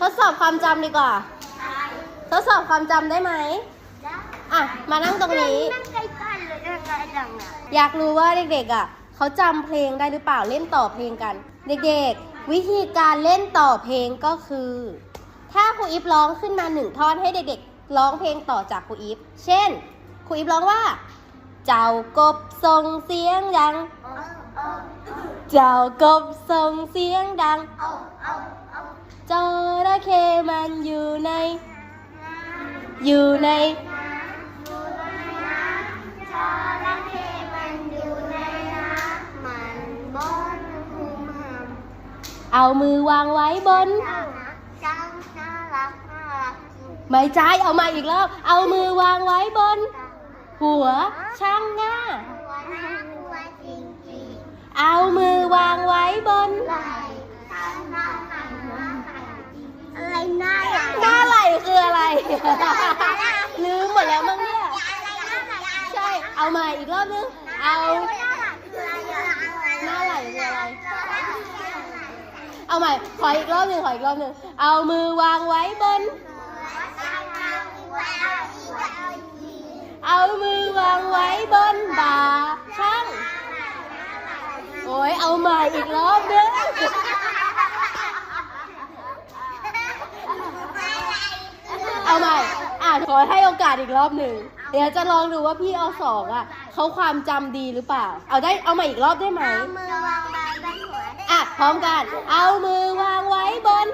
ทดสอบความจำดีกว่า ทดสอบความจำได้ไหมอะ มานั่งตรงนี้นั่งใกล้ๆเลยนั่งใกล้ดังอะอยากรู้ว่าเด็กๆอะเขาจำเพลงได้หรือเปล่าเล่นต่อเพลงกัน เด็กๆ วิธีการเล่นต่อเพลงก็คือ ถ้าครูอิฟร้องขึ้นมาหนึ่งท่อนให้เด็กๆ ร้องเพลงต่อจากครูอิฟเช่นครูอิฟร้องว่า เจ้ากบส่งเสียงดังเอาเอาเจ้ากบส่งเสียงดัง จระเข้มันอยู่ใน อยู่ในอยู่ในน้ำจระเข้มันอยู่ในน้ำมันบนหุมหำเอามือวางไว้บนน่ารักจังน่ารักน่ารักจริงไม่ใช่เอามาอีกรอบเอามือวางไว้บน หัวช่างหน้า ลืมหมดแล้วมั้งเนี่ย ใช่ เอาใหม่อีกรอบนึง เอาหน้าไหลคืออะไร เอาใหม่ ขออีกรอบหนึ่งขออีกรอบหนึ่ง เอามือวางไว้บน เอามือวางไว้บนบ่าช่าง โอ้ยเอาใหม่อีกรอบนึง เอาใหม่อะขอให้โอกาสอีกรอบหนึ่ง เดี๋ยวจะลองดูว่าพี่อสองอะเขาความจำดีหรือเปล่า เอาได้เอาใหม่อีกรอบได้ไหม เอามือวางบนหัวอะพร้อมกัน เอามือวางไว้บน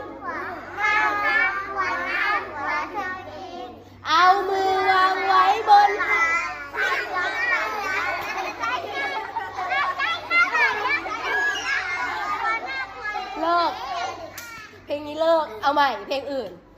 ข้างหน้าหัวหน้าหัวเธอเองเอามือวางไว้บนเลิก เพลงนี้เลิก เอาใหม่ เพลงอื่น